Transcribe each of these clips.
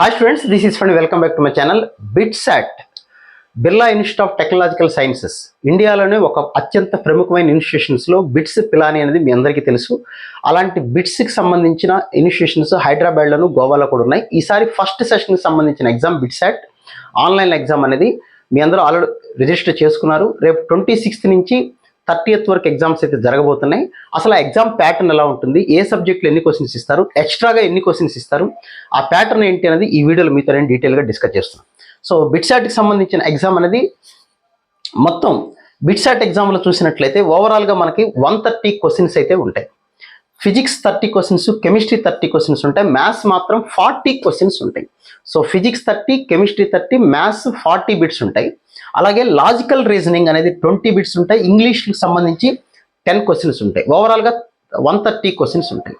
Hi students this is fund welcome back to my channel BITSAT Birla institute of technological sciences ఇండియాలోనే ఒక అత్యంత ప్రముఖమైన ఇన్స్టిట్యూషన్స్లో bits Pilani అనేది మీ అందరికీ తెలుసు. అలాంటి బిట్స్కి సంబంధించిన ఇన్స్టిట్యూషన్స్ హైదరాబాద్లోను గోవాలో కూడా ఉన్నాయి. ఈసారి ఫస్ట్ సెషన్కి సంబంధించిన ఎగ్జామ్ బిట్సాట్ ఆన్లైన్ ఎగ్జామ్ అనేది మీ అందరూ ఆల్రెడీ రిజిస్టర్ చేసుకున్నారు. రేపు ట్వంటీ సిక్స్త్ నుంచి థర్టీయత్ వరకు ఎగ్జామ్స్ అయితే జరగబోతున్నాయి. అసలు ఆ ఎగ్జామ్ ప్యాటర్న్ ఎలా ఉంటుంది? ఏ సబ్జెక్టులు ఎన్ని క్వశ్చన్స్ ఇస్తారు? ఎక్స్ట్రాగా ఎన్ని క్వశ్చన్స్ ఇస్తారు? ఆ ప్యాటర్న్ ఏంటి అనేది ఈ వీడియోలో మీతో నేను డీటెయిల్గా డిస్కస్ చేస్తున్నాను. సో బిట్సాట్కి సంబంధించిన ఎగ్జామ్ అనేది మొత్తం బిట్సాట్ ఎగ్జామ్లో చూసినట్లయితే ఓవరాల్గా మనకి వన్ థర్టీ క్వశ్చన్స్ అయితే ఉంటాయి. Physics thirty questions chemistry thirty questions ఉంటాయి. మ్యాథ్స్ మాత్రం ఫార్టీ క్వశ్చన్స్ ఉంటాయి. So physics thirty chemistry thirty maths forty bits ఉంటాయి. అలాగే లాజికల్ రీజనింగ్ అనేది ట్వంటీ బిట్స్ ఉంటాయి. ఇంగ్లీష్కి సంబంధించి టెన్ క్వశ్చన్స్ ఉంటాయి. ఓవరాల్గా వన్ థర్టీ క్వశ్చన్స్ ఉంటాయి.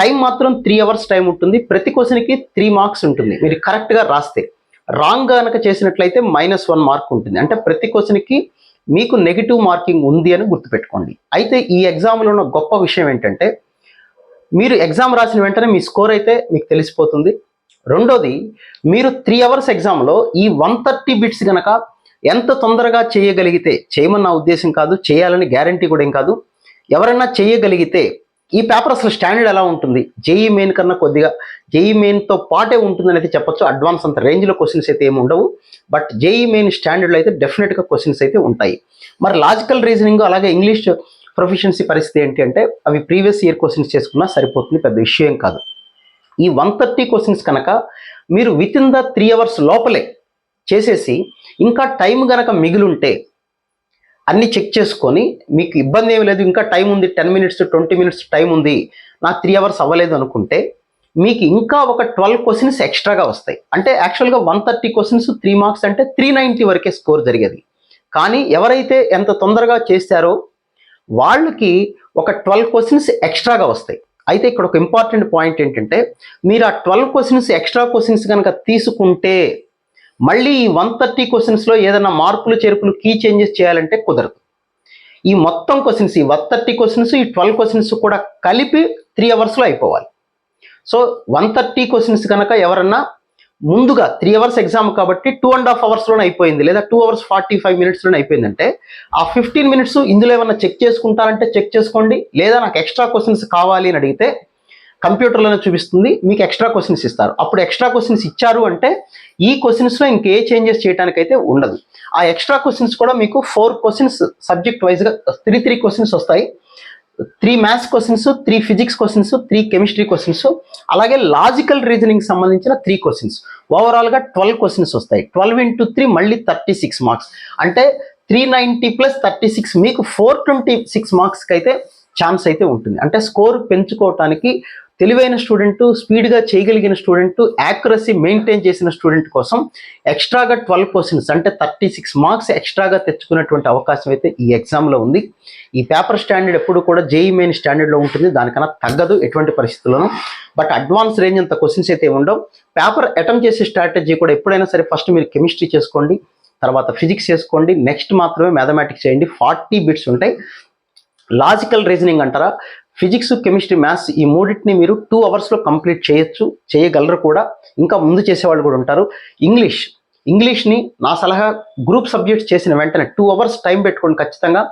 టైం మాత్రం త్రీ అవర్స్ టైం ఉంటుంది. ప్రతి క్వశ్చన్కి త్రీ మార్క్స్ ఉంటుంది. మీరు కరెక్ట్గా రాస్తే. రాంగ్ కనుక చేసినట్లయితే మైనస్ వన్ మార్క్ ఉంటుంది. అంటే ప్రతి క్వశ్చన్కి మీకు నెగిటివ్ మార్కింగ్ ఉంది అని గుర్తుపెట్టుకోండి. అయితే ఈ ఎగ్జామ్లో ఉన్న గొప్ప విషయం ఏంటంటే మీరు ఎగ్జామ్ రాసిన వెంటనే మీ స్కోర్ అయితే మీకు తెలిసిపోతుంది. రెండోది మీరు త్రీ అవర్స్ ఎగ్జామ్లో ఈ వన్ థర్టీ బిట్స్ కనుక ఎంత తొందరగా చేయగలిగితే చేయమన్న ఉద్దేశం కాదు చేయాలని గ్యారంటీ కూడా ఏం కాదు. ఎవరైనా చేయగలిగితే ఈ పేపర్ అసలు స్టాండర్డ్ ఎలా ఉంటుంది? జేఈ మెయిన్ కన్నా కొద్దిగా జేఈ మెయిన్తో పాటే ఉంటుందని అయితే చెప్పొచ్చు. అడ్వాన్స్ అంత రేంజ్లో క్వశ్చన్స్ అయితే ఏమి ఉండవు. బట్ జేఈ మెయిన్ స్టాండర్డ్లో అయితే డెఫినెట్గా క్వశ్చన్స్ అయితే ఉంటాయి. మరి లాజికల్ రీజనింగ్ అలాగే ఇంగ్లీష్ ప్రొఫిషియన్సీ పరిస్థితి ఏంటి అంటే అవి ప్రీవియస్ ఇయర్ క్వశ్చన్స్ చేసుకున్నా సరిపోతుంది పెద్ద విషయం కాదు. ఈ వన్ థర్టీ క్వశ్చన్స్ కనుక మీరు within the three hours లోపలే చేసేసి ఇంకా టైం గనక మిగిలుంటే అన్ని చెక్ చేసుకొని మీకు ఇబ్బంది ఏమి లేదు ఇంకా టైం ఉంది ten minutes twenty minutes time ఉంది నాకు త్రీ అవర్స్ అవ్వలేదు అనుకుంటే మీకు ఇంకా ఒక ట్వెల్వ్ క్వశ్చన్స్ ఎక్స్ట్రాగా వస్తాయి. అంటే యాక్చువల్గా one thirty questions three marks అంటే త్రీ నైంటీ వరకే స్కోర్ జరిగేది. కానీ ఎవరైతే ఎంత తొందరగా చేశారో వాళ్ళకి ఒక ట్వెల్వ్ క్వశ్చన్స్ ఎక్స్ట్రాగా వస్తాయి. అయితే ఇక్కడ ఒక ఇంపార్టెంట్ పాయింట్ ఏంటంటే మీరు ఆ ట్వెల్వ్ క్వశ్చన్స్ ఎక్స్ట్రా క్వశ్చన్స్ కనుక తీసుకుంటే మళ్ళీ ఈ వన్ థర్టీ క్వశ్చన్స్లో ఏదైనా మార్పులు చేర్పులు కీ చేంజెస్ చేయాలంటే కుదరదు. ఈ మొత్తం క్వశ్చన్స్ ఈ వన్ థర్టీ క్వశ్చన్స్ ఈ ట్వెల్వ్ క్వశ్చన్స్ కూడా కలిపి త్రీ అవర్స్లో అయిపోవాలి. సో వన్ థర్టీ క్వశ్చన్స్ కనుక ఎవరన్నా ముందుగా త్రీ అవర్స్ ఎగ్జామ్ కాబట్టి టూ అండ్ హాఫ్ అవర్స్లోనే అయిపోయింది లేదా టూ అవర్స్ ఫార్టీ ఫైవ్ మినిట్స్లోనే అయిపోయిందంటే ఆ ఫిఫ్టీన్ మినిట్స్ ఇందులో ఏమన్నా చెక్ చేసుకుంటారంటే చెక్ చేసుకోండి లేదా నాకు ఎక్స్ట్రా క్వశ్చన్స్ కావాలి అని అడిగితే కంప్యూటర్లోనే చూపిస్తుంది మీకు ఎక్స్ట్రా క్వశ్చన్స్ ఇస్తారు. అప్పుడు ఎక్స్ట్రా క్వశ్చన్స్ ఇచ్చారు అంటే ఈ క్వశ్చన్స్లో ఇంకే చేంజెస్ చేయడానికైతే ఉండదు. ఆ ఎక్స్ట్రా క్వశ్చన్స్ కూడా మీకు ఫోర్ క్వశ్చన్స్ సబ్జెక్ట్ వైజ్గా త్రీ త్రీ క్వశ్చన్స్ వస్తాయి. Three maths questions three physics questions three chemistry questions అలాగే లాజికల్ రీజనింగ్ సంబంధించిన త్రీ క్వశ్చన్స్. ఓవరాల్గా ట్వెల్వ్ క్వశ్చన్స్ వస్తాయి. ట్వెల్వ్ ఇంటూ త్రీ మళ్ళీ థర్టీ సిక్స్ మార్క్స్. అంటే three ninety plus thirty six మీకు four twenty six మార్క్స్కి అయితే ఛాన్స్ అయితే ఉంటుంది. అంటే స్కోర్ పెంచుకోవటానికి తెలివైన స్టూడెంట్ స్పీడ్గా చేయగలిగిన స్టూడెంట్ యాక్యురసీ మెయింటైన్ చేసిన స్టూడెంట్ కోసం ఎక్స్ట్రాగా ట్వెల్వ్ క్వశ్చన్స్ అంటే థర్టీ సిక్స్ మార్క్స్ ఎక్స్ట్రాగా తెచ్చుకునేటువంటి అవకాశం అయితే ఈ ఎగ్జామ్లో ఉంది. ఈ పేపర్ స్టాండర్డ్ ఎప్పుడు కూడా జేఈ మెయిన్ స్టాండర్డ్లో ఉంటుంది. దానికన్నా తగ్గదు ఎటువంటి పరిస్థితుల్లోనూ. బట్ అడ్వాన్స్ రేంజ్ అంత క్వశ్చన్స్ అయితే ఉండవు. పేపర్ అటెంప్ట్ చేసే స్ట్రాటజీ కూడా ఎప్పుడైనా సరే ఫస్ట్ మీరు కెమిస్ట్రీ చేసుకోండి తర్వాత ఫిజిక్స్ చేసుకోండి నెక్స్ట్ మాత్రమే మ్యాథమెటిక్స్ చేయండి. ఫార్టీ బిట్స్ ఉంటాయి. లాజికల్ రీజనింగ్ అంటారా? ఫిజిక్స్ కెమిస్ట్రీ మ్యాథ్స్ ఈ మూడింటిని మీరు టూ అవర్స్లో కంప్లీట్ చేయొచ్చు చేయగలరు కూడా. ఇంకా ముందు చేసేవాళ్ళు కూడా ఉంటారు. ఇంగ్లీష్. ఇంగ్లీష్ని నా సలహా గ్రూప్ సబ్జెక్ట్స్ చేసిన వెంటనే టూ అవర్స్ టైం పెట్టుకోండి ఖచ్చితంగా.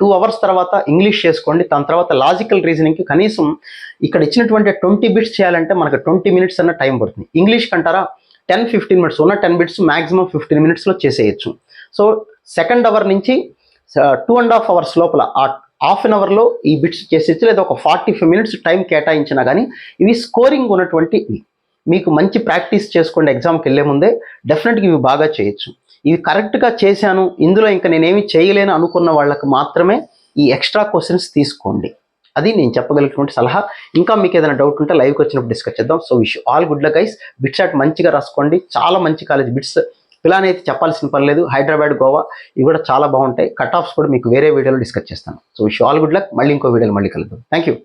టూ అవర్స్ తర్వాత ఇంగ్లీష్ చేసుకోండి. దాని తర్వాత లాజికల్ రీజనింగ్కి కనీసం ఇక్కడ ఇచ్చినటువంటి ట్వంటీ బిట్స్ చేయాలంటే మనకు ట్వంటీ మినిట్స్ అన్న టైం పడుతుంది. ఇంగ్లీష్ కంటారా టెన్ ఫిఫ్టీన్ మినిట్స్ ఉన్న టెన్ బిట్స్ మాక్సిమం ఫిఫ్టీన్ మినిట్స్లో చేసేయచ్చు. సో సెకండ్ అవర్ నుంచి టూ అండ్ హాఫ్ అవర్స్ లోపల ఆ హాఫ్ అన్ అవర్లో ఈ బిట్స్ చేసేసి లేదా ఒక ఫార్టీ ఫైవ్ మినిట్స్ టైం కేటాయించినా కానీ ఇవి స్కోరింగ్ ఉన్నటువంటి మీకు మంచి ప్రాక్టీస్ చేసుకోండి ఎగ్జామ్కి వెళ్ళే ముందే. డెఫినెట్గా ఇవి బాగా చేయొచ్చు. ఇవి కరెక్ట్గా చేశాను ఇందులో ఇంకా నేనేమి చేయలేను అనుకున్న వాళ్ళకి మాత్రమే ఈ ఎక్స్ట్రా క్వశ్చన్స్ తీసుకోండి. అది నేను చెప్పగలిగినటువంటి సలహా. ఇంకా మీకు ఏదైనా డౌట్ ఉంటే లైవ్కి వచ్చినప్పుడు డిస్కస్ చేద్దాం. So wish all good luck guys. BITS at మంచిగా రాసుకోండి. చాలా మంచి కాలేజ్ బిట్స్ పిలాని అయితే చెప్పాల్సిన పని లేదు. హైదరాబాద్ గోవా ఇవి కూడా చాలా బాగుంటాయి. కట్ ఆఫ్స్ కూడా మీకు వేరే వీడియోలో డిస్కస్ చేస్తాను. So wish all good luck మళ్ళీ ఇంకో వీడియోలో మళ్ళీ కలుద్దాం. Thank you